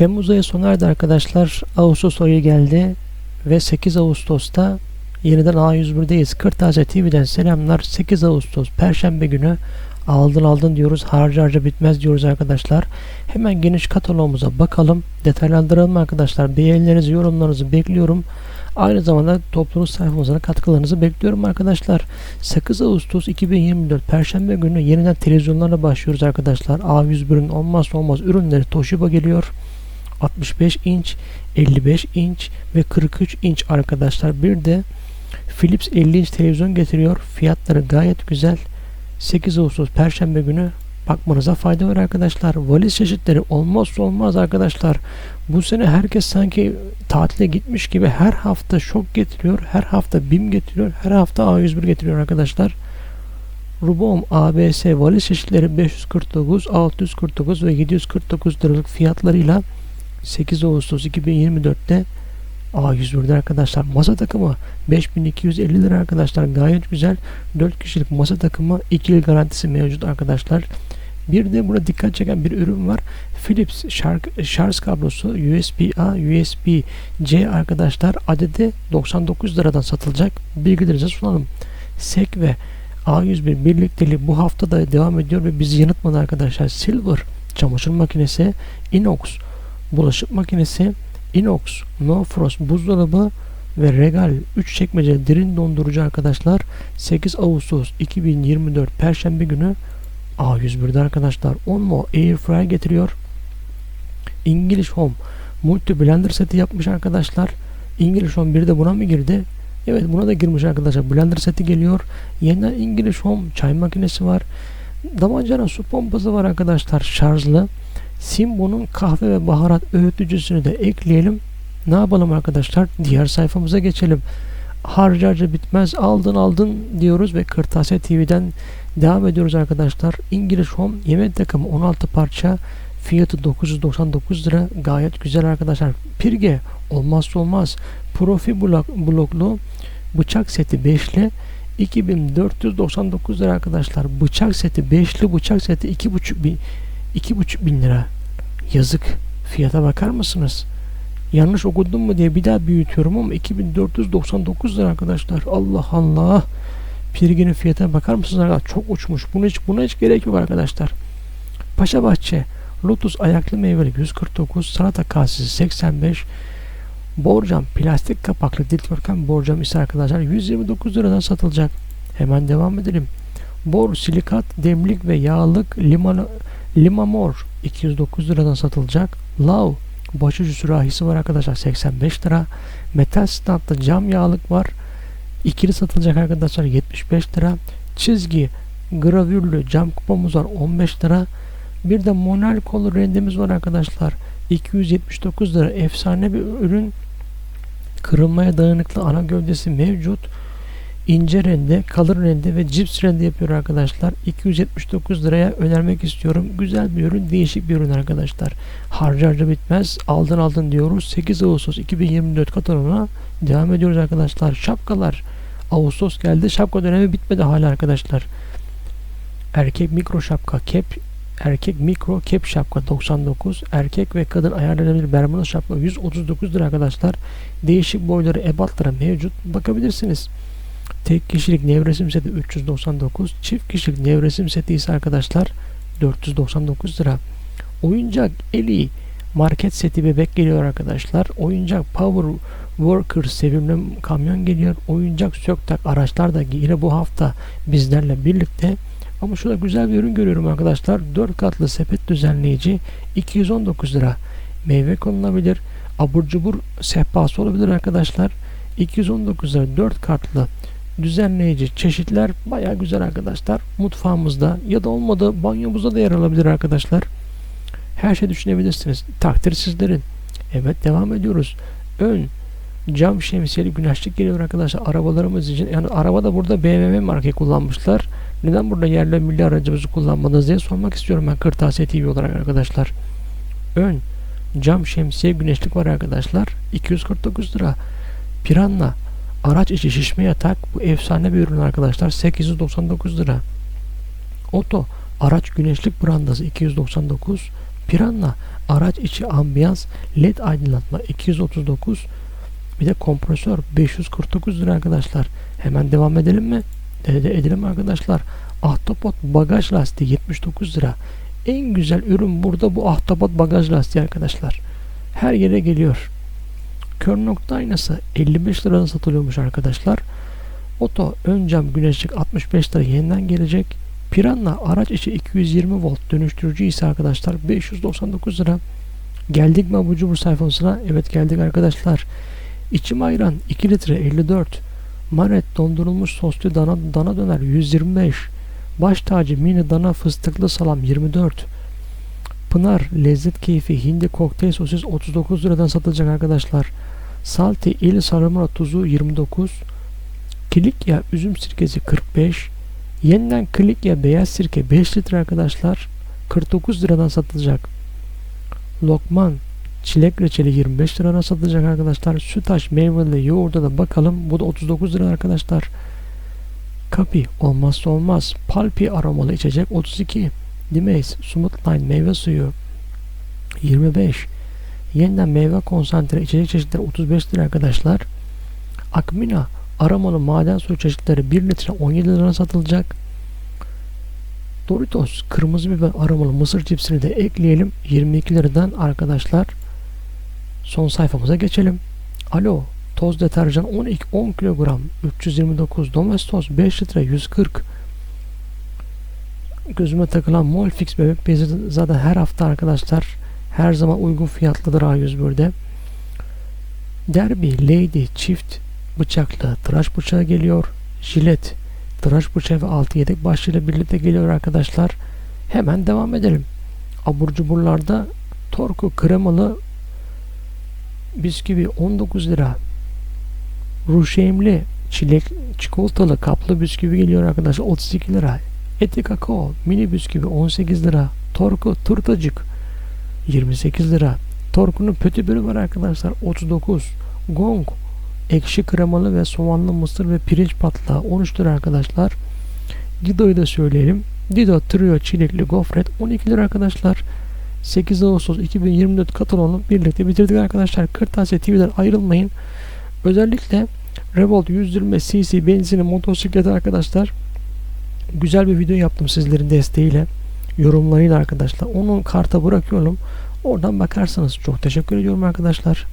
Temmuz ayı sona erdi arkadaşlar. Ağustos ayı geldi ve 8 Ağustos'ta yeniden A101'deyiz. Kırtasiye TV'den selamlar. 8 Ağustos Perşembe günü aldın aldın diyoruz. Harca harca bitmez diyoruz arkadaşlar. Hemen geniş kataloğumuza bakalım. Detaylandıralım arkadaşlar. Beğenilerinizi, yorumlarınızı bekliyorum. Aynı zamanda topluluk sayfamıza katkılarınızı bekliyorum arkadaşlar. 8 Ağustos 2024 Perşembe günü yeniden televizyonlarla başlıyoruz arkadaşlar. A101'in olmazsa olmaz ürünleri Toshiba geliyor. 65 inç, 55 inç ve 43 inç arkadaşlar. Bir de Philips 50 inç televizyon getiriyor. Fiyatları gayet güzel. 8 Ağustos Perşembe günü bakmanıza fayda var arkadaşlar. Valiz çeşitleri olmazsa olmaz arkadaşlar. Bu sene herkes sanki tatile gitmiş gibi her hafta şok getiriyor. Her hafta BİM getiriyor. Her hafta A101 getiriyor arkadaşlar. Rubom ABS valiz çeşitleri 549, 649 ve 749 liralık fiyatlarıyla 8 Ağustos 2024'te A101'de arkadaşlar masa takımı. 5250 lira arkadaşlar gayet güzel. 4 kişilik masa takımı 2 yıl garantisi mevcut arkadaşlar. Bir de burada dikkat çeken bir ürün var. Philips şarj, şarj kablosu USB-A USB-C arkadaşlar adedi 99 liradan satılacak. Bilgilerinize sunalım. SEK ve A101 birlikteliği bu hafta da devam ediyor ve bizi yanıtmadı arkadaşlar. Silver çamaşır makinesi Inox bulaşık makinesi, inox, no frost buzdolabı ve regal 3 çekmece derin dondurucu arkadaşlar 8 Ağustos 2024 Perşembe günü A101'de arkadaşlar Onmo Air Fryer getiriyor. English Home Multi Blender seti yapmış arkadaşlar. English Home bir de buna mı girdi? Evet buna da girmiş arkadaşlar. Blender seti geliyor. Yeniden English Home çay makinesi var. Damacana su pompası var arkadaşlar şarjlı. Simbo'nun kahve ve baharat öğütücüsünü de ekleyelim. Ne yapalım arkadaşlar? Diğer sayfamıza geçelim. Harca harca bitmez aldın aldın diyoruz ve Kırtasiye TV'den devam ediyoruz arkadaşlar. İngiliz Home yemek takımı 16 parça fiyatı 999 lira gayet güzel arkadaşlar. Pirge olmazsa olmaz. Profi blok, bloklu bıçak seti 5'li 2499 lira arkadaşlar. Bıçak seti 5'li bıçak seti 2,5 bin 2,5 bin lira. Yazık. Fiyata bakar mısınız? Yanlış okudum mu diye bir daha büyütüyorum ama 2499 lira arkadaşlar. Allah Allah. Pirginin fiyatına bakar mısınız arkadaşlar? Çok uçmuş. Buna hiç, buna hiç gerek yok arkadaşlar. Paşa Bahçe. Lotus ayaklı meyveli 149. Salata kasesi 85. Borcam plastik kapaklı dikdörtgen borcam ise arkadaşlar 129 liradan satılacak. Hemen devam edelim. Bor silikat demlik ve yağlık liman Limamor 209 liradan satılacak. Lav başucu sürahisi var arkadaşlar 85 lira. Metal standlı cam yağlık var. İkili satılacak arkadaşlar 75 lira. Çizgi gravürlü cam kupamız var 15 lira. Bir de monal kolu rendemiz var arkadaşlar. 279 lira. Efsane bir ürün. Kırılmaya dayanıklı ana gövdesi mevcut ince rende, kalın rende ve cips rende yapıyor arkadaşlar. 279 liraya önermek istiyorum. Güzel bir ürün, değişik bir ürün arkadaşlar. Harca harca bitmez. Aldın aldın diyoruz. 8 Ağustos 2024 kataloğuna devam ediyoruz arkadaşlar. Şapkalar. Ağustos geldi. Şapka dönemi bitmedi hala arkadaşlar. Erkek mikro şapka, kep erkek mikro kep şapka 99, erkek ve kadın ayarlanabilir bermuda şapka 139 lira arkadaşlar. Değişik boyları ebatlara mevcut. Bakabilirsiniz. Tek kişilik nevresim seti 399. Çift kişilik nevresim seti ise arkadaşlar 499 lira. Oyuncak Eli market seti bebek geliyor arkadaşlar. Oyuncak Power Worker sevimli kamyon geliyor. Oyuncak Söktak araçlar da yine bu hafta bizlerle birlikte. Ama şurada güzel bir ürün görüyorum arkadaşlar. 4 katlı sepet düzenleyici 219 lira. Meyve konulabilir. Abur cubur sehpası olabilir arkadaşlar. 219 lira 4 katlı düzenleyici çeşitler baya güzel arkadaşlar. Mutfağımızda ya da olmadı banyomuzda da yer alabilir arkadaşlar. Her şey düşünebilirsiniz. Takdir sizlerin. Evet devam ediyoruz. Ön cam şemsiyeli güneşlik geliyor arkadaşlar arabalarımız için. Yani araba da burada BMW markayı kullanmışlar. Neden burada yerli milli aracımızı kullanmadınız diye sormak istiyorum ben Kırtasiye TV olarak arkadaşlar. Ön cam şemsiye güneşlik var arkadaşlar. 249 lira. Piranla Araç içi şişme yatak bu efsane bir ürün arkadaşlar 899 lira. Oto araç güneşlik brandası 299 Piranha araç içi ambiyans led aydınlatma 239 bir de kompresör 549 lira arkadaşlar. Hemen devam edelim mi? De edelim arkadaşlar. Ahtapot bagaj lastiği 79 lira. En güzel ürün burada bu ahtapot bagaj lastiği arkadaşlar. Her yere geliyor. Kör nokta aynası 55 liradan satılıyormuş arkadaşlar. Oto ön cam güneşlik 65 lira yeniden gelecek. Piranha araç içi 220 volt dönüştürücü ise arkadaşlar 599 lira. Geldik mi Abu Cubur sayfasına? Evet geldik arkadaşlar. İçim ayran 2 litre 54. Maret dondurulmuş soslu dana, dana döner 125. Baş tacı mini dana fıstıklı salam 24. Pınar lezzet keyfi hindi kokteyl sosis 39 liradan satılacak arkadaşlar. Salti il sarımra tuzu 29. Kilikya üzüm sirkesi 45. Yeniden Kilikya beyaz sirke 5 litre arkadaşlar. 49 liradan satılacak. Lokman çilek reçeli 25 liradan satılacak arkadaşlar. Sütaş meyveli yoğurda da bakalım. Bu da 39 lira arkadaşlar. Kapi olmazsa olmaz. Palpi aromalı içecek 32. Dimeys Smoothline meyve suyu 25. Yeniden meyve konsantre içecek çeşitleri 35 lira arkadaşlar. Akmina aromalı maden suyu çeşitleri 1 litre 17 lira satılacak. Doritos kırmızı biber aromalı mısır cipsini de ekleyelim 22 liradan arkadaşlar. Son sayfamıza geçelim. Alo toz deterjan 12 10 kilogram 329 Domestos 5 litre 140 gözüme takılan Molfix bebek bezi zaten her hafta arkadaşlar her zaman uygun fiyatlıdır A101'de. Derby Lady çift bıçaklı tıraş bıçağı geliyor. Jilet tıraş bıçağı ve altı yedek başlığıyla birlikte geliyor arkadaşlar. Hemen devam edelim. Abur cuburlarda Torku kremalı bisküvi 19 lira. Ruşeymli çilek çikolatalı kaplı bisküvi geliyor arkadaşlar 32 lira. Eti kakao mini bisküvi 18 lira. Torku turtacık 28 lira. Torku'nun pötibörü var arkadaşlar 39. Gong ekşi kremalı ve soğanlı mısır ve pirinç patlağı 13 lira arkadaşlar. Dido'yu da söyleyelim. Dido Trio çilekli gofret 12 lira arkadaşlar. 8 Ağustos 2024 Katalon'u birlikte bitirdik arkadaşlar. Kırtasiye TV'den ayrılmayın. Özellikle Revolt 120 cc benzinli motosikleti arkadaşlar. Güzel bir video yaptım sizlerin desteğiyle. Yorumlarıyla arkadaşlar. Onu karta bırakıyorum. Oradan bakarsanız çok teşekkür ediyorum arkadaşlar.